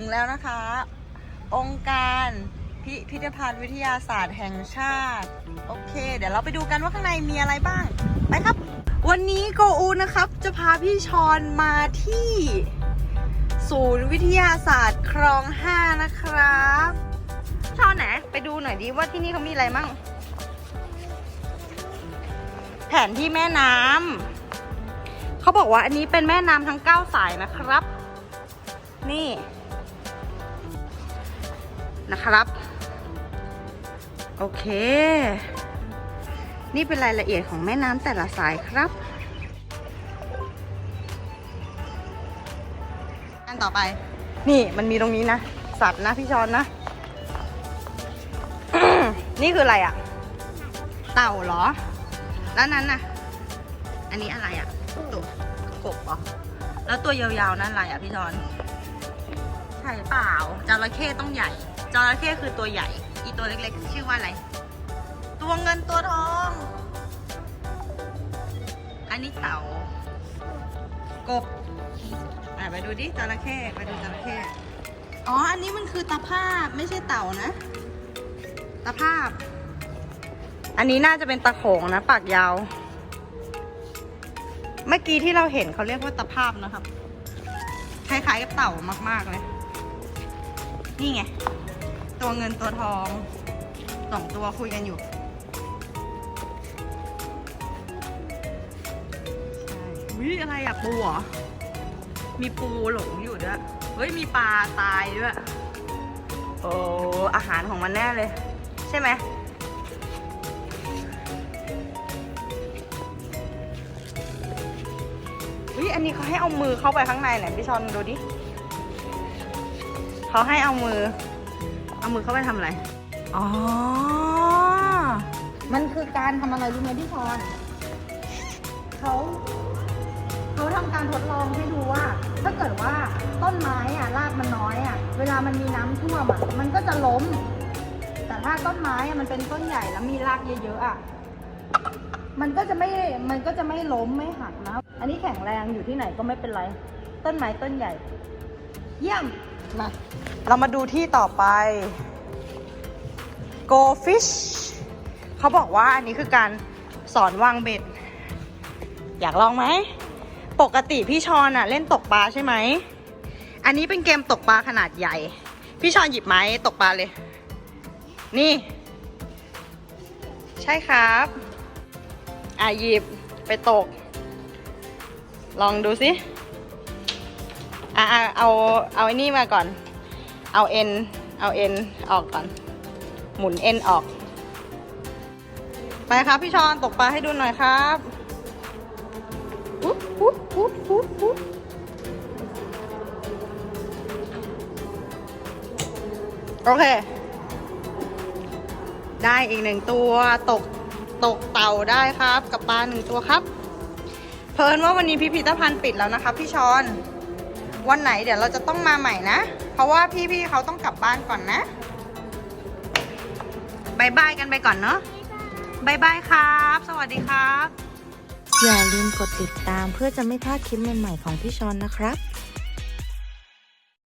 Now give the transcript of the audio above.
งแล้วนะคะ องค์การพิพิธภัณฑ์วิทยาศาสตร์แห่งชาติ โอเค เดี๋ยวเราไปดูกันว่าข้างในมีอะไรบ้าง ไปครับ วันนี้โกอูนะครับ จะพาพี่ชอนมาที่ ศูนย์วิทยาศาสตร์คลองห้านะครับชอนไหนไปดูหน่อยดิว่าที่นี่เขามีอะไรมั่ง แผนที่แม่น้ำเขาบอกว่าอันนี้เป็นแม่น้ำทั้ง 9 สายนะครับ นี่ นะครับ โอเค นี่เป็นรายละเอียดของแม่น้ำแต่ละสายครับอันต่อไป นี่มันมีตรงนี้นะ สัตว์นะพี่ชอนนะ นี่คืออะไรอะ่ะ เต่าเหรอ แล้วนั้นน่ะ อันนี้อะไรอะ่ะตัวกบเหรอแล้วตัวยาวๆนั่นอะไรอะ่ะพี่ชอน ใช่เปล่าจระเข้ต้องใหญ่ จระเข้คือตัวใหญ่ อีตัวเล็กๆ ชื่อว่าอะไร ตัวเงินตัวทอง อันนี้เต่ากบอะไปดูดิจระเข้ไปดูจระเข้อ๋อ อันนี้มันคือตะภาพไม่ใช่เต่านะตะภาพ อันนี้น่าจะเป็นตะโขงนะ ปากยาว เมื่อกี้ที่เราเห็นเขาเรียกว่าตะภาพนะครับ คล้ายๆกับเต่ามากๆเลย นี่ไง ตัวเงินตัวทองสองตัวคุยกันอยู่ ใช่วิอะไรอะปูเหรอ มีปูหลงอยู่ด้วย เฮ้ย มีปลาตายด้วย โอ้อาหารของมันแน่เลย ใช่ไหมอุ้ยอันนี้เขาให้เอามือเข้าไปข้างในไหนพี่ชอนดูดิเขาให้เอามือ เอามือเข้าไปทำอะไร อ๋อ มันคือการทำอะไรรู้ไหมพี่ชอนเขาเขาทำการทดลองให้ดูว่า ถ้าเกิดว่าต้นไม้อะรากมันน้อยอะเวลามันมีน้ำท่วมอะมันก็จะล้ม แต่ถ้าต้นไม้อะมันเป็นต้นใหญ่แล้วมีรากเยอะๆอะมันก็จะไม่มันก็จะไม่ล้มไม่หักนะ อันนี้แข็งแรงอยู่ที่ไหนก็ไม่เป็นไร ต้นไม้ต้นใหญ่ เยี่ยม มาเรามาดูที่ต่อไป go fish เขาบอกว่าอันนี้คือการสอนวางเบ็ด อยากลองไหม ปกติพี่ชอนอะเล่นตกปลาใช่ไหม อันนี้เป็นเกมตกปลาขนาดใหญ่ พี่ชอนหยิบไม้ตกปลาเลย นี่ ใช่ครับ อะหยิบไปตก ลองดูสิ อะเอาเอาไอ้นี่มาก่อน เอาเอ็นเอาเอ็นออกก่อน หมุนเอ็นออก ไปครับพี่ชอนตกปลาให้ดูหน่อยครับปุ๊บปุ๊บปุ๊บปุ๊บปุ๊บโอเค ได้อีกหนึ่งตัวตกตกเต่าได้ครับ กับปลาหนึ่งตัวครับ เพลินว่าวันนี้พิพิธภัณฑ์ปิดแล้วนะครับพี่ชอน วันไหนเดี๋ยวเราจะต้องมาใหม่นะ เพราะว่าพี่ๆเขาต้องกลับบ้านก่อนนะบายบายกันไปก่อนเนาะบายบายครับ สวัสดีครับ อย่าลืมกดติดตามเพื่อจะไม่พลาดคลิปใหม่ๆของพี่ชอนนะครับ